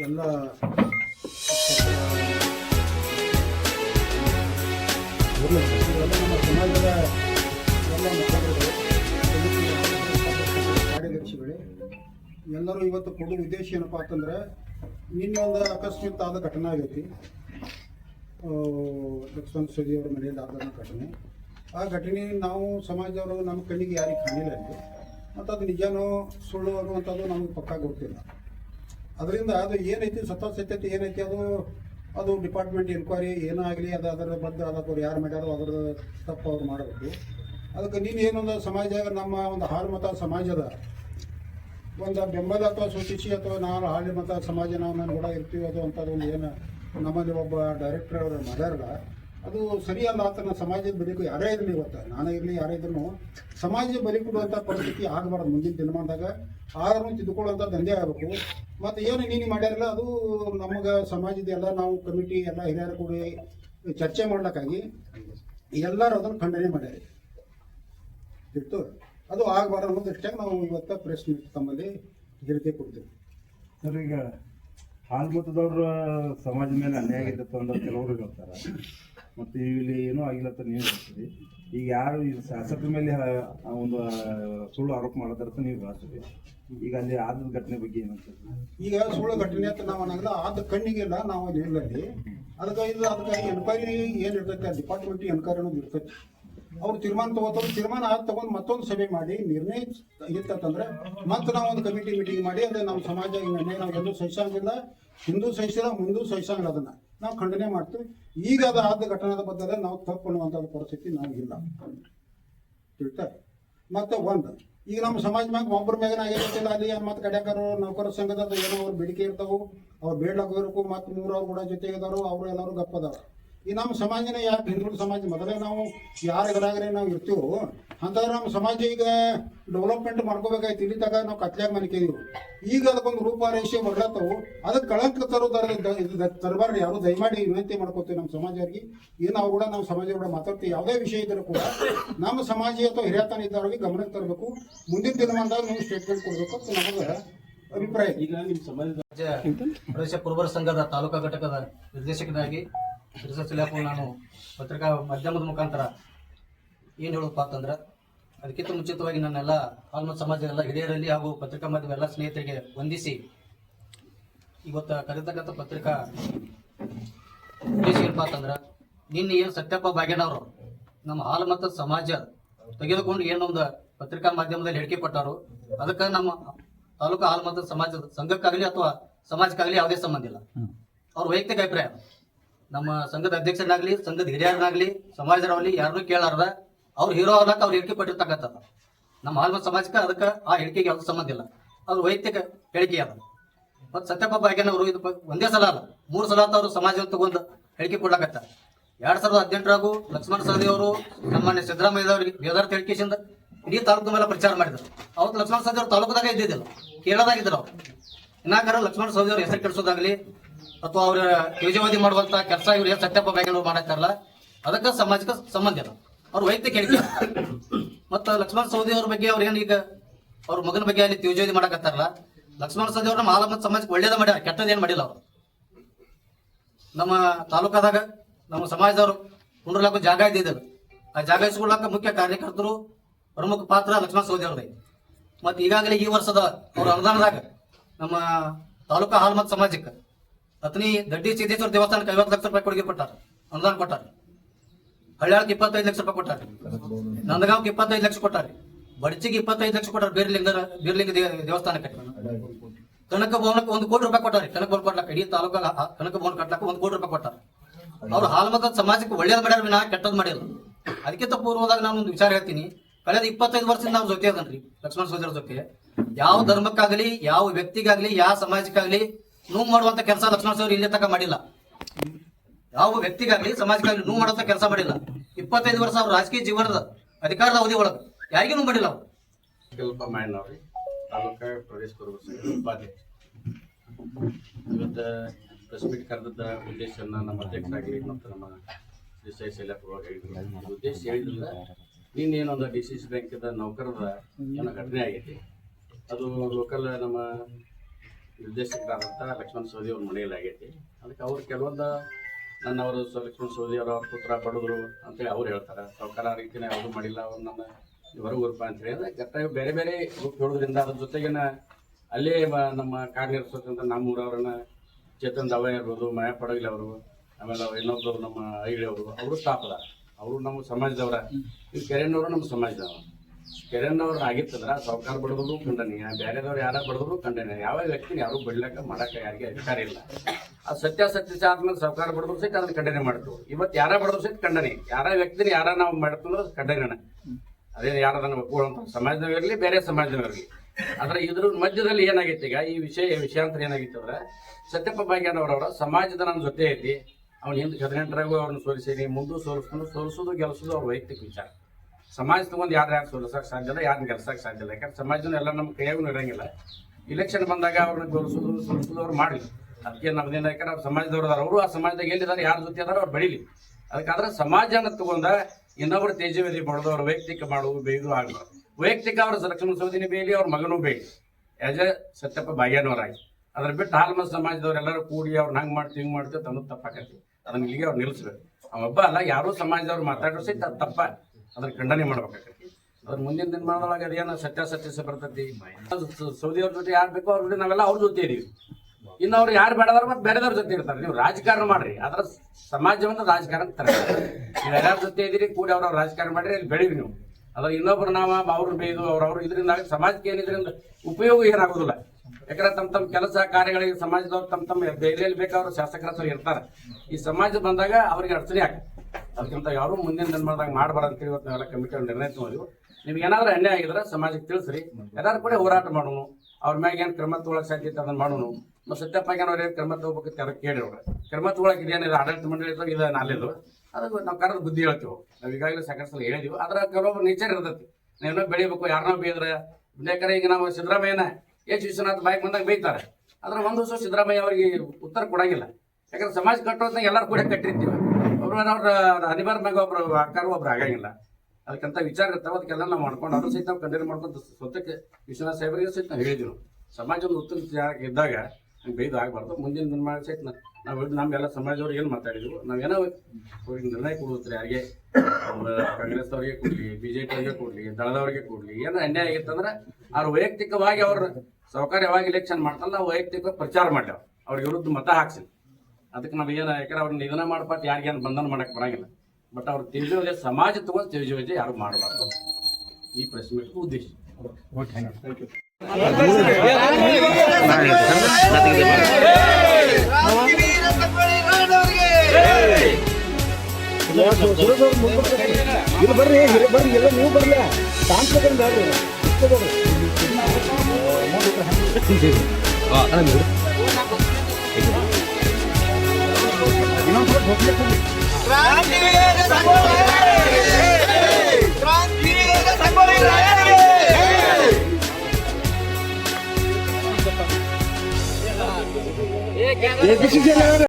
ಎಲ್ಲ ನಮ್ಮ ಸಮಾಜದ ಎಲ್ಲ ಕಾರ್ಯದರ್ಶಿಗಳೇ ಎಲ್ಲರೂ ಇವತ್ತು ಕೊಡುವ ಉದ್ದೇಶ ಏನಪ್ಪ ಅಂತಂದ್ರೆ, ನಿನ್ನೆ ಒಂದು ಅಕಸ್ಮಾತ್ ಆದ ಘಟನೆ ಆಗೈತಿ. ಲಕ್ಷ್ಮಣ ಸವದಿ ಅವರ ಮನೆಯಲ್ಲಿ ಆದ ಘಟನೆ. ಆ ಘಟನೆ ನಾವು ಸಮಾಜದವರು ನಮ್ಮ ಕಣ್ಣಿಗೆ ಯಾರಿಗೆ ಕಾಣಿಲ್ಲ ಮತ್ತು ಅದು ನಿಜನೋ ಸುಳ್ಳು ಅನ್ನುವಂಥದ್ದು ನಮಗೆ ಪಕ್ಕ ಗೊತ್ತಿಲ್ಲ. ಅದರಿಂದ ಅದು ಏನೈತಿ ಸತ್ಯಾಸತ್ಯತೆ ಏನೈತಿ ಅದು ಅದು ಡಿಪಾರ್ಟ್ಮೆಂಟ್ ಎನ್ಕ್ವೈರಿ ಏನೋ ಆಗಲಿ ಅದು ಅದರ ಬಂದು ಅದಕ್ಕೆ ಯಾರು ಮಾಡ್ಯಾರೋ ಅದರ ತಪ್ಪು ಅವ್ರು ಮಾಡಬೇಕು. ಅದಕ್ಕೆ ನೀನು ಏನೊಂದು ಸಮಾಜ, ನಮ್ಮ ಒಂದು ಹಾಲು ಮತ ಸಮಾಜದ, ಒಂದು ಬೆಂಬಲ ಅಥವಾ ಸೂಚಿಸಿ ಅಥವಾ ನಾವು ಹಾಲಿ ಮತ ಸಮಾಜ ನಾವು ನಾನು ಕೂಡ ಇರ್ತೀವಿ ಅದು ಅಂತ ಒಂದು ಏನು, ನಮ್ಮಲ್ಲಿ ಒಬ್ಬ ಡೈರೆಕ್ಟರ್ ಅವರು ಮಾಡ್ಯಾರಲ್ಲ, ಅದು ಸರಿಯಲ್ಲ ಆತನ ಸಮಾಜದ ಬದುಕು ಯಾರೇ ಇರಲಿ ಇವತ್ತು ನಾನೇ ಇರಲಿ, ಯಾರೇ ಇದ್ರು ಸಮಾಜ ಬಲಿ ಕೊಡುವಂಥ ಪರಿಸ್ಥಿತಿ ಆಗಬಾರ್ದು ಮುಂದಿನ ದಿನಮಾನದಾಗ. ಆದ್ರೂ ತಿದ್ದುಕೊಳ್ಳುವಂಥ ದಂಧೆ ಆಗಬೇಕು. ಮತ್ತು ಏನು ನೀನು ಮಾಡ್ಯಾರಲ್ಲ, ಅದು ನಮಗೆ ಸಮಾಜದ ಎಲ್ಲ ನಾವು ಕಮಿಟಿ ಎಲ್ಲ ಹಿರಿಯರು ಕೂಡಿ ಚರ್ಚೆ ಮಾಡ್ಲಿಕ್ಕಾಗಿ ಎಲ್ಲರೂ ಅದನ್ನು ಖಂಡನೆ ಮಾಡ್ಯಾರ. ಇತ್ತು ಅದು ಆಗಬಾರ್ದು ಅನ್ನೋ ದೃಷ್ಟಿಯಾಗಿ ನಾವು ಇವತ್ತು ಪ್ರೆಸ್ ಮೀಟ್ ತಮ್ಮಲ್ಲಿ ಹೇಳಿಕೆ ಕೊಡ್ತೀವಿ ಸರ್, ಈಗ ಹಾಲ್ಮತದವ್ರ ಸಮಾಜದ ಮೇಲೆ ಅನ್ಯಾಯ ಆಗೈತೆ ಅಂದ್ರೆ ಕೆಲವರು ಹೇಳ್ತಾರೆ. ಮತ್ತು ಇಲ್ಲಿ ಏನೂ ಆಗಿಲ್ಲ ಅಂತ ನೀವು ಹೇಳ್ತೀರಿ. ಈಗ ಯಾರು ಈ ಶಾಸಕರ ಮೇಲೆ ಒಂದು ಸುಳ್ಳು ಆರೋಪ ಅಂತ ನೀವು ಹೇಳ್ತೀರಿ. ಈಗ ಅಲ್ಲಿ ಆದ ಘಟನೆ ಬಗ್ಗೆ ಏನಂತ ಈಗ ಸುಳ್ಳು ಘಟನೆ ಅಂತ ನಾವು ಅನ್ನಂಗಿಲ್ಲ. ಆದ ಕಣ್ಣಿಗೆಲ್ಲ ನಾವು ಅಲ್ಲಿ ಅದಕ್ಕೆ ಇದು ಅದಕ್ಕೆ ಎನ್ಕ್ವೈರಿ ಏನು ಇರ್ತೈತೆ ಡಿಪಾರ್ಟ್ಮೆಂಟ್ ಎನ್ಕ್ವೈರಿ ಅನ್ನೋದು ಇರ್ತೈತಿ. ಅವ್ರು ತೀರ್ಮಾನ ತಗೋತಾರೆ. ತೀರ್ಮಾನ ಆದ ತಗೊಂಡು ಮತ್ತೊಂದು ಸಭೆ ಮಾಡಿ, ನಿರ್ಣಯ ಇತ್ತಂತಂದ್ರೆ ಮತ್ತೆ ನಾವು ಒಂದು ಕಮಿಟಿ ಮೀಟಿಂಗ್ ಮಾಡಿ, ಅದೇ ನಮ್ಮ ಸಮಾಜ ನಾವು ಎಲ್ಲೂ ಸಹಿಸಂಗಿಲ್ಲ. ಹಿಂದೂ ಸಹಿಸಿಲ್ಲ, ಮುಂದೂ ಸಹಿಸಂಗಿಲ್ಲ ಅದನ್ನ. ನಾವು ಖಂಡನೆ ಮಾಡ್ತೀವಿ. ಈಗ ಅದು ಆದ ಘಟನದ ಬದಲ ನಾವು ತಪ್ಪು ಅನ್ನುವಂಥ ಪರಿಸ್ಥಿತಿ ನಾವು ಇಲ್ಲ ತಿಳ್ತಾ? ಮತ್ತೆ ಒಂದು, ಈಗ ನಮ್ಮ ಸಮಾಜ ಮ್ಯಾಗ ಒಬ್ಬರ ಮ್ಯಾಗ ಆಗೈತಿಲ್ಲ ಅಲ್ಲಿ ಮತ್ತೆ ಕಡ್ಯಾಕರು ನೌಕರ ಸಂಘದ ಏನೋ ಅವ್ರ ಬೇಡಿಕೆ ಇರ್ತಾವೆ. ಅವ್ರು ಬೇಡ್ಲಾಕೋರ್ಕು ಮತ್ತೆ ಮೂರವ್ರು ಕೂಡ ಜೊತೆಗೆ ಇದಾರು ಅವ್ರು ಎಲ್ಲರೂ ಗಪ್ಪದಾರ ಈ ನಮ್ಮ ಸಮಾಜನ ಯಾಕೆ ಹಿಂದುಳಿದ ಸಮಾಜ, ಮೊದಲೇ ನಾವು ಯಾರ ಎದುರಾಗ್ರೆ ನಾವು ಇರ್ತೀವೋ ಅಂತಂದ್ರೆ ನಮ್ಮ ಸಮಾಜ ಈಗ ಡೆವಲಪ್ಮೆಂಟ್ ಮಾಡ್ಕೋಬೇಕಾಯ್ತು. ಇಲ್ಲಿ ತಗ ನಾವು ಕತ್ಲಾಗ ಮನಿಕೇವು ಈಗ ಅದಕ್ಕೊಂದು ರೂಪ ರೇಷೆ ಬರ್ಲತ್ತವು ಅದಕ್ಕೆ ಕಳಂಕ ತರೋದ್ರ ತರಬಾರ್ದು ಯಾರು ದಯಮಾಡಿ ವಿನಂತಿ ಮಾಡ್ಕೋತೀವಿ ನಮ್ಮ ಸಮಾಜವ್ರಿಗೆ ಏನು ನಾವು ಕೂಡ ನಮ್ಮ ಸಮಾಜ ಕೂಡ ಮಾತಾಡ್ತೀವಿ. ಯಾವುದೇ ವಿಷಯ ಇದ್ರೂ ಕೂಡ ನಮ್ಮ ಸಮಾಜ ಅಥವಾ ಹಿರಿಯತನ ಇದ್ದವ್ರಿಗೆ ಗಮನಕ್ಕೆ ತರಬೇಕು. ಮುಂದಿನ ದಿನಮಾನದಾಗ ನೀವು ಸ್ಟೇಟ್ಮೆಂಟ್ ಕೊಡಬೇಕು ಅಂತ ನಮಗೆ ಅಭಿಪ್ರಾಯ. ಈಗ ನಿಮ್ಮ ರಾಜ್ಯ ಪ್ರದೇಶ ಕುರುಬರ ಸಂಘದ ತಾಲೂಕಾ ಘಟಕದ ನಿರ್ದೇಶಕನಾಗಿ ತಿರುಸಲಿಯಾಪು ನಾನು ಪತ್ರಿಕಾ ಮಾಧ್ಯಮದ ಮುಖಾಂತರ ಏನು ಹೇಳಪ್ಪ ಅಂತಂದ್ರೆ ಅದಕ್ಕಿಂತ ಮುಂಚಿತವಾಗಿ ನನ್ನೆಲ್ಲ ಆಲ್ಮೋಸ್ಟ್ ಸಮಾಜದ ಎಲ್ಲ ಹಿರಿಯರಲ್ಲಿ ಹಾಗೂ ಪತ್ರಿಕಾ ಮಾಧ್ಯಮ ಎಲ್ಲ ಸ್ನೇಹಿತರಿಗೆ ವಂದಿಸಿ ಇವತ್ತು ಕರೆತಕ್ಕಂಥ ಪತ್ರಿಕಾ ಉದ್ದೇಶ ಏನಪ್ಪ ಅಂತಂದ್ರೆ ನಿನ್ನೆ ಏನು ಸತ್ಯಪ್ಪ ಬಾಗೇನವರು ನಮ್ಮ ಹಾಲಮತ ಸಮಾಜ ತೆಗೆದುಕೊಂಡು ಏನೊಂದು ಪತ್ರಿಕಾ ಮಾಧ್ಯಮದಲ್ಲಿ ಹೇಳಿಕೆ ಕೊಟ್ಟರು ಅದಕ್ಕೆ ನಮ್ಮ ತಾಲೂಕು ಹಾಲಮತ ಸಮಾಜದ ಸಂಘಕ್ಕಾಗಲಿ ಅಥವಾ ಸಮಾಜಕ್ಕಾಗಲಿ ಯಾವುದೇ ಸಂಬಂಧ ಇಲ್ಲ. ಅವ್ರ ವೈಯಕ್ತಿಕ ಅಭಿಪ್ರಾಯ ನಮ್ಮ ಸಂಘದ ಅಧ್ಯಕ್ಷರಾಗ್ಲಿ, ಸಂಘದ ಹಿರಿಯರನ್ನಾಗ್ಲಿ ಸಮಾಜದವರಲ್ಲಿ ಯಾರನ್ನೂ ಕೇಳಾರ್ದ ಅವ್ರು ಹೀರೋ ಆಗ್ಲಕ್ಕ ಅವ್ರು ಹೇಳಿಕೆ ಕೊಟ್ಟಿರ್ತಕ್ಕಂಥದ್ದು. ನಮ್ಮ ಆಲ್ಮ ಸಮಾಜಕ್ಕೆ ಅದಕ್ಕೆ ಆ ಹೇಳಿಕೆಗೆ ಯಾವ್ದು ಸಂಬಂಧ ಇಲ್ಲ. ಅವ್ರ ವೈಯಕ್ತಿಕ ಹೇಳಿಕೆ ಅದ. ಮತ್ತು ಸತ್ಯಪ್ಪ ಬಾಗೇನವರು ಇದು ಒಂದೇ ಸಲ ಅಲ್ಲ, ಮೂರು ಸಲ ಅಂತ ಅವರು ಸಮಾಜ ತಗೊಂಡು ಹೇಳಿಕೆ ಕೊಡ್ಲಾಕತ್ತ ಎರಡ್ ಸಾವಿರದ ಹದಿನೆಂಟರಾಗು ಲಕ್ಷ್ಮಣ ಸವದಿ ಅವರು ನಮ್ಮನೆ ಸಿದ್ದರಾಮಯ್ಯದವರಿಗೆ ಬೇದಾರ್ಥ ಹೇಳಿಕೆಯಿಂದ ಇಡೀ ತಾಲೂಕು ಮೇಲೆ ಪ್ರಚಾರ ಮಾಡಿದ್ರು. ಅವತ್ತು ಲಕ್ಷ್ಮಣ ಸವದಿ ಅವರು ತಾಲೂಕದಾಗ ಇದ್ದಿದ್ದಿಲ್ಲ ಕೇಳೋದಾಗಿದ್ರು ಅವ್ರು. ಇನ್ನಾಕರ ಲಕ್ಷ್ಮಣ ಸವದಿ ಅವ್ರ ಹೆಸರು ಕೆಡಿಸೋದಾಗ್ಲಿ ಅಥವಾ ಅವ್ರ ಯೋಜವಾದಿ ಮಾಡುವಂತ ಕೆಲಸ ಇವ್ರು ಸತ್ಯಪ್ಪ ಬಾಗೇನವ್ರು ಮಾಡತ್ತಾರಲ್ಲ ಅದಕ್ಕೆ ಸಮಾಜಕ್ಕ ಸಂಬಂಧ ಇಲ್ಲ ಅವ್ರ ವೈಯಕ್ತಿಕ ಹೇಳಿಕೆ. ಮತ್ತ ಲಕ್ಷ್ಮಣ ಸೌದಿ ಅವ್ರ ಬಗ್ಗೆ ಅವ್ರ ಏನ್ ಈಗ ಅವ್ರ ಮಗನ ಬಗ್ಗೆ ಅಲ್ಲಿ ಯೋಜವಾದಿ ಮಾಡಕತ್ತಾರಲ್ಲ ಲಕ್ಷ್ಮಣ ಸೌದಿ ಅವ್ರ ಮಾಲ ಮತ್ತು ಸಮಾಜಕ್ಕೆ ಒಳ್ಳೇದ ಮಾಡ್ಯಾರ ಕೆಟ್ಟದೇನ್ ಮಾಡಿಲ್ಲ ಅವರು. ನಮ್ಮ ತಾಲೂಕಾದಾಗ ನಮ್ಮ ಸಮಾಜದವರು ಕುಂಡ್ರಲಾಕ ಜಾಗ ಇದ್ದಿದ್ದದು ಆ ಜಾಗ ಇಸ್ಕೊಳ್ಳಾಕ ಮುಖ್ಯ ಕಾರ್ಯಕರ್ತರು ಪ್ರಮುಖ ಪಾತ್ರ ಲಕ್ಷ್ಮಣ ಸೌದಿ ಅವ್ರದ್ದು. ಮತ್ತೆ ಈಗಾಗಲೇ ಈ ವರ್ಷದ ಅವ್ರ ಅನುದಾನದಾಗ ನಮ್ಮ ತಾಲೂಕಾ ಹಾಲ್ಮತ್ ಸಮಾಜಕ್ಕೆ ಅತನಿ ದಡ್ಡಿ ಸಿದ್ದೇಶ್ವರ ದೇವಸ್ಥಾನಕ್ಕೆ ಐವತ್ತು ಲಕ್ಷ ರೂಪಾಯಿ ಕೊಡುಗೆ ಕೊಟ್ಟಾರ. ಅನುದಾನ ಕೊಟ್ಟಾರ. ಹಳ್ಳಿಯಾಳಕ್ಕೆ ಇಪ್ಪತ್ತೈದು ಲಕ್ಷ ರೂಪಾಯಿ ಕೊಟ್ಟಾರ. ನಂದಗಾಂವ್ಗೆ ಇಪ್ಪತ್ತೈದು ಲಕ್ಷ ಕೊಟ್ಟಾರ. ಬಡ್ಚಿಗೆ ಇಪ್ಪತ್ತೈದು ಲಕ್ಷ ಕೊಟ್ಟಾರ ಬೀರ್ಲಿಂಗ ಬೀರ್ಲಿಂಗ ದೇವಸ್ಥಾನಕ್ಕೆ. ಕನಕ ಭವನಕ್ಕೆ ಒಂದು ಕೋಟಿ ರೂಪಾಯಿ ಕೊಟ್ಟಾರೆ. ಕನಕ ಭವನ ಕೊಟ್ಟಾಗ ಇಡೀ ತಾಲೂಕ ಕನಕ ಭವನ ಕಟ್ಟಲಕ್ಕೆ ಒಂದು ಕೋಟಿ ರೂಪಾಯಿ ಕೊಟ್ಟಾರ. ಅವ್ರು ಹಾಲ್ಮತ ಸಮಾಜಕ್ಕೆ ಒಳ್ಳೇದು ಮಾಡ್ಯಾರ ನಾ ಕೆಟ್ಟದ್ ಮಾಡಿಲ್ಲ ಅದಕ್ಕಿಂತ ಪೂರ್ವದಾಗ ನಾನು ಒಂದು ವಿಚಾರ ಹೇಳ್ತೀನಿ. ಕಳೆದ ಇಪ್ಪತ್ತೈದು ವರ್ಷದಿಂದ ನಾವು ಜೊತೆ ಅದನ್ರಿ, ಲಕ್ಷ್ಮಣ ಸೋದರ ಜೊತೆ. ಯಾವ ಧರ್ಮಕ್ಕಾಗಲಿ, ಯಾವ ವ್ಯಕ್ತಿಗಾಗ್ಲಿ, ಯಾವ ಸಮಾಜಕ್ಕಾಗ್ಲಿ ನೋವು ಮಾಡುವಂತ ಕೆಲಸ ಲಕ್ಷ್ಮಣ ಸೋದರ ಇಲ್ಲೇ ತನಕ ಮಾಡಿಲ್ಲ. ಯಾವ ವ್ಯಕ್ತಿಗಾಗಲಿ, ಸಮಾಜಕ್ಕಾಗಲಿ ನೋವು ಮಾಡುವಂತ ಕೆಲಸ ಮಾಡಿಲ್ಲ. ಇಪ್ಪತ್ತೈದು ವರ್ಷ ಅವ್ರ ರಾಜಕೀಯ ಜೀವನದ ಅಧಿಕಾರದ ಅವಧಿ ಒಳಗೆ. ಯಾರಿಗೂ ಮಾಡಿಲ್ಲ ಅವ್ರು. ಕೆಲಪ ಮಾಡಿನವ್ರಿ ತಾಲೂಕ ಪ್ರದೇಶ ಉಪಾಧ್ಯಕ್ಷ. ಇವತ್ತು ಪ್ರೆಸ್ ಮೀಟ್ ಕರೆದದ್ದ ಉದ್ದೇಶನ ನಮ್ಮ ಅಧ್ಯಕ್ಷರಾಗಲಿ ಮತ್ತು ನಮ್ಮ ಶ್ರೀ ಶೈ ಶೈಲಪುರವಾಗಿ ಹೇಳಿದ್ರು. ಉದ್ದೇಶ ಡಿ ಸಿ ಸಿ ಬ್ಯಾಂಕದ ನೌಕರರ ಏನೋ ಘಟನೆ ಆಗೈತಿ ಅದು ಲೋಕಲ್ ನಮ್ಮ ನಿರ್ದೇಶಕರಾದಂಥ ಲಕ್ಷ್ಮಣ ಸೌದಿ ಅವ್ರ ಮನೆಯಲ್ಲಿ ಆಗೈತಿ. ಅದಕ್ಕೆ ಅವ್ರು ಕೆಲವೊಂದು ನನ್ನವರು ಲಕ್ಷ್ಮಣ ಸೋದಿ ಅವರು ಅವ್ರ ಪುತ್ರ ಬಡದ್ರು ಅಂತೇಳಿ ಅವ್ರು ಹೇಳ್ತಾರೆ. ಸಾವುಕಾರ ಆ ರೀತಿನ ಯಾವುದು ಮಾಡಿಲ್ಲ, ಅವ್ರು ನಮ್ಮ ಊರ್ಪ ಅಂತೇಳಿ ಅಂದ್ರೆ ಕರೆಕ್ಟಾಗಿ ಬೇರೆ ಬೇರೆ ಗ್ರೂಪ್ ಹೇಳೋದ್ರಿಂದ ಅದ್ರ ಜೊತೆಗಿನ ಅಲ್ಲೇ ನಮ್ಮ ಕಾರ್ಯನಿರ್ವಹಿಸ್ತಕ್ಕಂಥ ನಮ್ಮೂರವ್ರನ್ನ ಚೇತನ್ ದವ ಇರ್ಬೋದು ಮಾಯಾ ಪಡಗಲಿ ಅವರು, ಆಮೇಲೆ ಇನ್ನೊಬ್ಬರು ನಮ್ಮ ಐಡಿ ಅವರು ಅವರು ಅದ ಅವರು ನಮ್ಮ ಸಮಾಜದವರ. ಈ ಕೆರೆಯನ್ನವರು ನಮ್ಮ ಸಮಾಜದವ ಕೆರೆಯನ್ನವ್ರು ಆಗಿತ್ತಂದ್ರ ಸಾವುಕಾರ ಬಡದ್ರು ಖಂಡನೀಯ ಬೇರೆದವ್ರು ಯಾರ ಬಡದ್ರು ಖಂಡನೀಯ ಯಾವ ವ್ಯಕ್ತಿನ ಯಾರು ಬಿಡ್ಲಕ್ಕ ಮಾಡಕ್ಕೆ ಯಾರಿಗೆ ಅಧಿಕಾರ ಇಲ್ಲ. ಆ ಸತ್ಯಾಸತ್ಯ ಆದ್ಮೇಲೆ ಸಾವುಕಾರ ಬಡದ್ರು ಸಹಿತ ಅದನ್ನ ಖಂಡನೆ ಮಾಡ್ತು ಇವತ್ತು ಯಾರ ಬಡದ್ರು ಸಹಿತ ಖಂಡನೆ. ಯಾರ ವ್ಯಕ್ತಿನ ಯಾರ ನಾವು ಮಾಡ್ತಂದ್ರೆ ಖಂಡನೆ ಅದೇ ಯಾರದನ್ನ ಒಪ್ಪಿಕೊಳ್ಳುವಂತ ಸಮಾಜದವರಿರ್ಲಿ ಬೇರೆ ಸಮಾಜದವರಿರ್ಲಿ ಆದ್ರೆ ಇದ್ರ ಮಧ್ಯದಲ್ಲಿ ಏನಾಗಿತ್ತು ಈಗ? ಈ ವಿಷಯ ವಿಷಯಾಂತರ ಏನಾಗಿತ್ತು ಅಂದ್ರೆ, ಸತ್ಯಪ್ಪ ಬಾಗ್ಯಾನವರವರ ಸಮಾಜದ ನನ್ನ ಜೊತೆ ಐತಿ ಅವ್ನು ಹಿಂದೆ ಹದಿನೆಂಟರಾಗೂ ಅವ್ರನ್ನ ಸೋಲಿಸೀನಿ, ಮುಂದೆ ಸೋಲಿಸ್ಕೊಂಡು ಸೋಲಿಸೋದು, ಗೆಲ್ಸೋದು ಅವ್ರ ವೈಯಕ್ತಿಕ ವಿಚಾರ. ಸಮಾಜ ತಗೊಂಡು ಯಾರು ಯಾರು ಸೋಲಿಸಕ್ಕೆ ಸಾಧ್ಯ ಇಲ್ಲ ಯಾರು ಗೆಲ್ಸಕ್ಕೆ ಸಾಧ್ಯ ಇಲ್ಲ. ಯಾಕಂದ್ರೆ ಸಮಾಜನ ಎಲ್ಲ ನಮ್ಮ ಕೈಯಾಗೂ ಇರಂಗಿಲ್ಲ. ಇಲೆಕ್ಷನ್ ಬಂದಾಗ ಅವ್ರನ್ನ ಗೋಲಿಸೋದು ಸೋಲಿಸೋದು ಅವ್ರು ಮಾಡಲಿ ಅದಕ್ಕೆ ನಮ್ದೇನು ಯಾಕಂದ್ರೆ ಅವ್ರು ಸಮಾಜದವ್ರು ಅದಾರ. ಅವರು ಆ ಸಮಾಜದಾಗ ಎಲ್ಲಿದ್ದಾರೆ, ಯಾರ ಜೊತೆ ಅದಾರ, ಅವ್ರು ಬೆಳಿಲಿ. ಅದಕ್ಕಾದ್ರೆ ಸಮಾಜನ ತಗೊಂಡ ಇನ್ನೊಬ್ರು ತೇಜವಿಧಿ ಮಾಡೋದು ಅವ್ರ ವೈಯಕ್ತಿಕ ಮಾಡುವುದು ಬೇಯ್ದು ಆಗಬಾರ್ದು ವೈಯಕ್ತಿಕ ಅವ್ರ ಸಂರಕ್ಷಣಾ ಸೋದಿನಿ ಬೇಯಲಿ ಅವ್ರ ಮಗನೂ ಬೇಯಲಿ ಆಸ್ ಎ ಸತ್ಯಪ್ಪ ಬಾಯ್ಯನವರಾಗಿ. ಅದ್ರ ಬಿಟ್ಟು ಹಾಲ್ಮ ಸಮಾಜದವ್ರೆಲ್ಲರೂ ಕೂಡಿ ಅವ್ರನ್ನ ಹಂಗೆ ಮಾಡ್ತೀವಿ, ಹಿಂಗೆ ಮಾಡ್ತೀವಿ ತಂದು ತಪ್ಪಾಕತಿ. ಅದನ್ನ ಇಲ್ಲಿಗೆ ಅವ್ರು ನಿಲ್ಲಿಸ್ಬೇಕು ಅವೊಬ್ಬ ಅಲ್ಲ, ಯಾರೂ ಸಮಾಜದವ್ರು ಮಾತಾಡೋ ಸಹಿತ ತಪ್ಪ. ಅದನ್ನ ಖಂಡನೆ ಮಾಡ್ಬೇಕು. ಅದ್ರ ಮುಂದಿನ ದಿನಮಾನದೊಳಗೆ ಅದೇನು ಸತ್ಯಾಸತ್ಯ ಬರ್ತೈತಿ. ಸೌದಿ ಅವ್ರ ಸೌದಿಯವ್ರ ಜೊತೆ ಯಾರು ಬೇಕೋ ಅವ್ರ ಜೊತೆ ನಾವೆಲ್ಲ ಅವ್ರ ಜೊತೆ ಇದೀವಿ. ಇನ್ನು ಅವ್ರು ಯಾರು ಬೇಡದಾರ ಮತ್ತೆ ಬೇರೆದವ್ರ ಜೊತೆ ಇರ್ತಾರೆ. ನೀವು ರಾಜಕಾರಣ ಮಾಡ್ರಿ. ಅದ್ರ ಸಮಾಜವನ್ನು ರಾಜಕಾರಣ ತರ ನೀವು ಜೊತೆ ಇದ್ದೀರಿ ಕೂಡಿ ಅವ್ರ ರಾಜಕಾರಣ ಮಾಡ್ರಿ, ಅಲ್ಲಿ ಬೆಳಿವಿ ನೀವು. ಅದ್ರ ಇನ್ನೊಬ್ರು ನಾವ, ಅವ್ರು ಬೇಯ್ದು ಅವ್ರವ್ರು ಇದರಿಂದ ಸಮಾಜಕ್ಕೆ ಏನಿದ್ರಿಂದ ಉಪಯೋಗ ಏನಾಗೋದಿಲ್ಲ. ಯಾಕಂದ್ರೆ ತಮ್ಮ ತಮ್ಮ ಕೆಲಸ ಕಾರ್ಯಗಳಿಗೆ ಸಮಾಜದವ್ರು ತಮ್ಮ ತಮ್ಮ ಬೇರೆಯಲ್ಲಿ ಬೇಕಾದ್ರು ಶಾಸಕರ ಇರ್ತಾರೆ. ಈ ಸಮಾಜ ಬಂದಾಗ ಅವ್ರಿಗೆ ಅಡಚಣೆ ಆಗ ಅದಕ್ಕಿಂತ ಯಾರು ಮುಂದಿನ ದಿನಮಾನದಾಗ ಮಾಡಬಾರ್ದು ಇವತ್ತು ನಾವೆಲ್ಲ ಕಮಿಟಿ ನಿರ್ಣಯ ತಗೊಂಡಿವಿ ನಿಮ್ಗೆ ಏನಾದ್ರೂ ಅನ್ಯಾಯ ಆಗಿದ್ರೆ ಸಮಾಜಕ್ಕೆ ತಿಳಿಸ್ರಿ. ಎಲ್ಲಾರು ಕೂಡ ಹೋರಾಟ ಮಾಡೋಣ ಅವ್ರ ಮ್ಯಾಗ ಏನು ಕ್ರಮ ತಗೊಳಕ್ ಸಾಧ್ಯ ಇತ್ತು ಅದನ್ನ ಮಾಡೋಣ ಮತ್ತು ಏನೋ ಏನು ಕ್ರಮ ತಗೋಬೇಕು ಅಂತ ಕೇಳಿ ಅವ್ರು. ಕ್ರಮ ತಗೊಳಕ್ ಇದೇನಿದೆ ಆಡಳಿತ ಮಂಡಳಿ ಇದು ನಾಲೆದು ಅದು ನಾವು ಕರೆದು ಬುದ್ಧಿ ಹೇಳ್ತೀವಿ. ನಾವು ಈಗಾಗಲೇ ಸಾಕಷ್ಟು ಸಲ ಹೇಳಿದೀವಿ ಅದ್ರ ಕೆಲವೊಬ್ಬರು ನೇಚರ್ ಇರ್ತೈತಿ. ನೀವೇನೋ ಬೆಳಿಬೇಕು ಯಾರನ್ನೋ ಬೇಯ್ದ್ರೆ. ಬೇಕಾದ್ರೆ ಈಗ ನಾವು ಸಿದ್ದರಾಮಯ್ಯನ ಎಚ್ ವಿಶ್ವನಾಥ್ ಬಾಯ್ಕ್ ಬಂದಾಗ ಬೈತಾರೆ ಆದ್ರೆ ಒಂದು ದಿವಸ ಸಿದ್ದರಾಮಯ್ಯ ಅವರಿಗೆ ಉತ್ತರ ಕೊಡಂಗಿಲ್ಲ. ಯಾಕಂದ್ರೆ ಸಮಾಜ ಕಟ್ಟೋದ್ನಾಗ ಎಲ್ಲರೂ ಕೂಡ ಕಟ್ಟಿರ್ತೀವಿ. ಅವ್ರು ಅನಿವಾರ್ಯ ಮ್ಯಾಗ ಒಬ್ರು ಅಕ್ಕಾರ ಒಬ್ರು ಆಗಂಗಿಲ್ಲ. ಅದಕ್ಕಂತ ವಿಚಾರ ಇರ್ತಾವ ಅದಕ್ಕೆಲ್ಲ ನಾವು ಮಾಡ್ಕೊಂಡು ಅದ್ರ ಸಹಿತ ನಾವು ಮಾಡ್ಕೊಂಡು ಸ್ವತಕ್ಕೆ ವಿಶ್ವನಾಥ್ ಸಾಹೇಬರಿಗೆ ಸಹಿತ ನಾವು ಹೇಳಿದ್ವಿ ಸಮಾಜದ ಉತ್ತಮ ಇದ್ದಾಗ ಹಂಗೆ ಬೈದು ಆಗಬಾರ್ದು. ಮುಂದಿನ ದಿನ ಸಹಿತ ನಾವು ನಮ್ಗೆಲ್ಲ ಸಮಾಜದವ್ರಿಗೆ ಏನು ಮಾತಾಡಿದ್ವು ನಾವೇನೋ ಅವ್ರಿಗೆ ನಿರ್ಣಯ ಕೊಡುತ್ತೆ ಯಾರಿಗೆ? ಕಾಂಗ್ರೆಸ್ ಅವರಿಗೆ ಕೊಡ್ಲಿ ಬಿಜೆಪಿ ಅವರಿಗೆ ಕೊಡ್ಲಿ, ದಳದವರಿಗೆ ಕೊಡ್ಲಿ, ಏನೋ ಅನ್ಯಾಯ ಆಗಿತ್ತಂದ್ರೆ ಅವ್ರು ವೈಯಕ್ತಿಕವಾಗಿ ಅವ್ರ ಸೌಕರ್ಯವಾಗಿ ಎಲೆಕ್ಷನ್ ಮಾಡ್ತಲ್ಲ ನಾವು ವೈಯಕ್ತಿಕ ಪ್ರಚಾರ ಮಾಡ್ಯಾವ. ಅವ್ರಿಗೆ ವಿರುದ್ಧ ಮತ ಹಾಕ್ಸಿ ಅದಕ್ಕೆ ನಾವು ಏನು ಯಾಕಂದ್ರೆ ಅವ್ರನ್ನ ನಿಧನ ಮಾಡ್ಬಾರ್ದು ಯಾರಿಗೇನು ಬಂಧನ ಮಾಡಕ್ ಬರಂಗಿಲ್ಲ. ಬಟ್ ಅವ್ರು ತಿಳಿಯೋದೇ ಸಮಾಜ ತಗೊಂಡು ತಿಳಿಯೋದೇ ಯಾರು ಮಾಡಬಾರ್ದು. ಈ ಪ್ರಶ್ನೆ ಉದ್ದೇಶ. ಇಲ್ಲಿ ಬರ್ರಿ ಇಲ್ಲಿ ಬರ್ರಿ ಎಲ್ಲ ನೀವು ಬರ್ಲಿ ಸಾಂಸ್ಕೃತಿಕ Tranquilo, essa bola é! Tranquilo, essa bola é! E aí, galera?